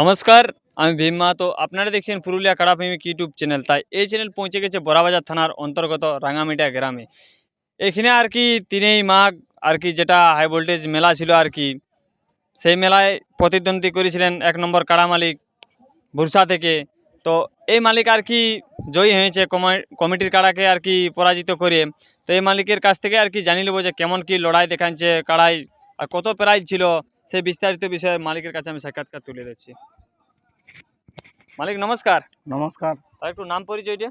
নমস্কার, আমি ভীম মাহাতো। আপনারা দেখছেন পুরুলিয়া কাড়াপ্রেমিক ইউটিউব চ্যানেল। তাই এই চ্যানেল পৌঁছে গেছে বড়াবাজার থানার অন্তর্গত রাঙামিটা গ্রামে। এখানে আর কি তিনেই মাঘ, আর কি যেটা হাই ভোল্টেজ মেলা ছিল আর কি, সেই মেলায় প্রতিদ্বন্দ্বী করেছিলেন এক নম্বর কাড়া মালিক বুরসা থেকে। তো এই মালিক আর কি জয়ী হয়েছে কমিটির কাড়াকে আর কি পরাজিত করে। তো এই মালিকের কাছ থেকে আর কি জানি নেব যে কেমন কি লড়াই দেখাচ্ছে কাড়াই, আর কত প্রাইজ ছিল সেই বিস্তারিত বিষয়ে মালিকের কাছে আমি সাক্ষাৎকার তুলে দিচ্ছি। মালিক নমস্কার। নমস্কার। তার একটু নাম পরিচয়টা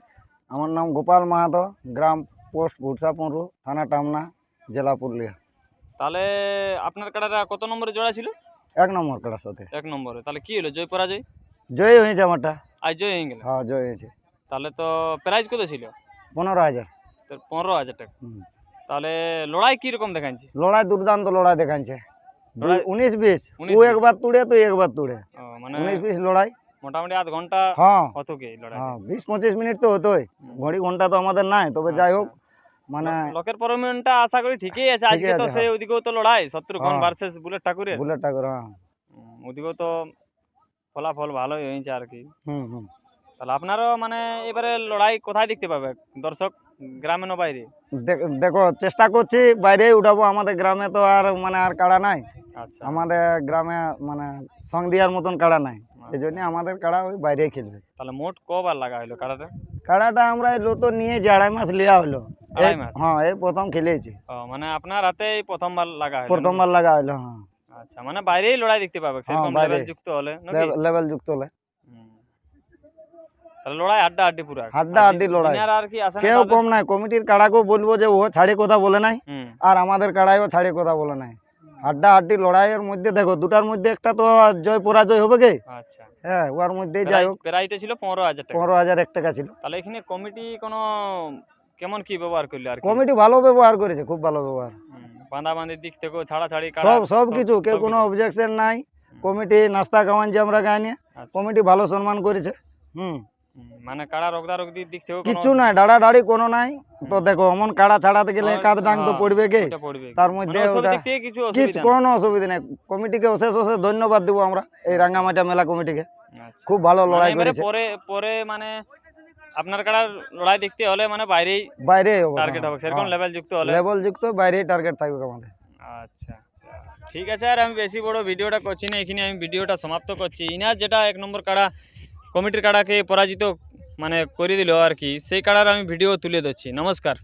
আমার নাম গোপাল মাহাতো গ্রাম পোস্ট ভুরসাপুরু থানা টামনা জেলা পুরুলিয়া। তাহলে আপনার কাটাটা কত নম্বরে জোড়া ছিল? এক নম্বর কাটার সাথে। এক নম্বরে। তাহলে কি হলো? জয় পরাজয়? জয় হয়েছে আমারটা। আজ জয় হয়ে গেল। হ্যাঁ জয় হয়েছে। তাহলে তো প্রাইজ কত ছিল? পনেরো হাজার। পনেরো হাজার টাকা। তাহলে লড়াই কীরকম দেখাচ্ছে? লড়াই দুর্দান্ত লড়াই দেখাচ্ছে। উনিশ উনিশ ও একবার তুড়ে তুই একবার তুড়ে। মানে উনিশ বিশ লড়াই। মোটামুটি আধ ঘণ্টা হ্যাঁ। কত কি লড়াই হ্যাঁ বিশ পঁচিশ মিনিট তো হতোই। ঘড়ি ঘণ্টা তো আমাদের নাই তবে যাই হোক আচ্ছা। মানে লোকের পরমিশনটা আশা করি ঠিকই আছে। আজকে তো সেই ওদিকেও তো লড়াই শত্রুঘ্ন হ্যাঁ। ভার্সেস বুলেট ঠাকুরের। বুলেট ঠাকুর হ্যাঁ। ওদিকেও তো ফলাফল ভালোই হয়েছে আর কি। হুম হুম। তাহলে আপনারও মানে এবারে লড়াই কোথায় দেখতে পাবে? দর্শক গ্রামে না বাইরে? দেখ- চেষ্টা করছি বাইরে উঠাবো। আমাদের গ্রামে তো আর মানে আর কাড়া নাই। আচ্ছা আমাদের গ্রামে মানে সং দেওয়ার মতন কাড়া নাই। এই জন্য আমাদের কাড়া ওই বাইরে খেলবে। তাহলে মোট কবার লাগা হলো কাড়াটা কাড়াটা আমরা এই নিয়ে যে আড়াই মাস লিয়া হলো আড়াই মাস? হ্যাঁ এই প্রথম খেলেছি। মানে আপনার হাতে প্রথমবার লাগা হলো প্রথমবার লাগা হলো হ্যাঁ। আচ্ছা মানে বাইরেই লড়াই দেখতে পাবে সেরকম বাইরে। লেভেল যুক্ত হলে লেভেল যুক্ত হলে। লড়াই আড্ডা আড্ডি পুরো হাড্ডা হাড্ডি লড়াই। আর কি না কেউ কম নাই কমিটির কাড়াকেও বলব যে ও ছাড়ে কথা বলে নাই। আর আমাদের কাড়াইও ছাড়ে কথা বলে নাই। হাড্ডা হাড্ডি লড়াইয়ের মধ্যে দেখো দুটার মধ্যে একটা তো জয় পরাজয় হবে গে। আচ্ছা। হ্যাঁ ওর মধ্যেই যাই হোক। প্রাইসটা ছিল পনেরো হাজার টাকা। পনেরো হাজার এক টাকা ছিল। তাহলে এখানে কমিটি কোনো কেমন কি ব্যবহার করল আর কমিটি ভালো ব্যবহার করেছে খুব ভালো ব্যবহার। বাঁধাবাঁধির দিক থেকেও ছাড়াছাড়ি সব সব কিছু কেউ কোনো অবজেকশন নাই। কমিটি নাস্তা খাওয়ান যে আমরা গাইনি আচ্ছা। কমিটি ভালো সম্মান করেছে। হুম। মানে কাড়া রোগদা রোগদির দিক থেকেও কোনো- কিচ্ছু নাই ডাড়া ডাড়ি কোনো নাই। তো দেখো অমন কাড়া ছাড়াতে গেলে হ্যাঁ, ডাং তো হ্যাঁ, পড়বে। গে তার মানে মধ্যে কিছু কিছু। কোনো অসুবিধা নেই। কমিটিকে অশেষ অশেষ ধন্যবাদ দেবো আমরা এই রাঙ্গামাটা মেলা কমিটিকে। আচ্ছা। খুব ভালো মানে লড়াই করেছে। পরে পরে মানে আপনার কাড়ার লড়াই দেখতে হলে মানে বাইরেই বাইরে টার্গেট হবে। সেরকম লেভেল যুক্ত হলে। লেভেল যুক্ত বাইরেই টার্গেট থাকবে আমাদের। আচ্ছা। ঠিক আছে আর আমি বেশি বড় ভিডিওটা করছি না এখানে আমি ভিডিওটা সমাপ্ত করছি। ইনার যেটা এক নম্বর কাড়া কমিটির কাড়াকে পরাজিত মানে করে দিল আর কি। সেই কাড়ার আমি ভিডিও তুলে ধরছি। নমস্কার।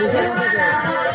Okay.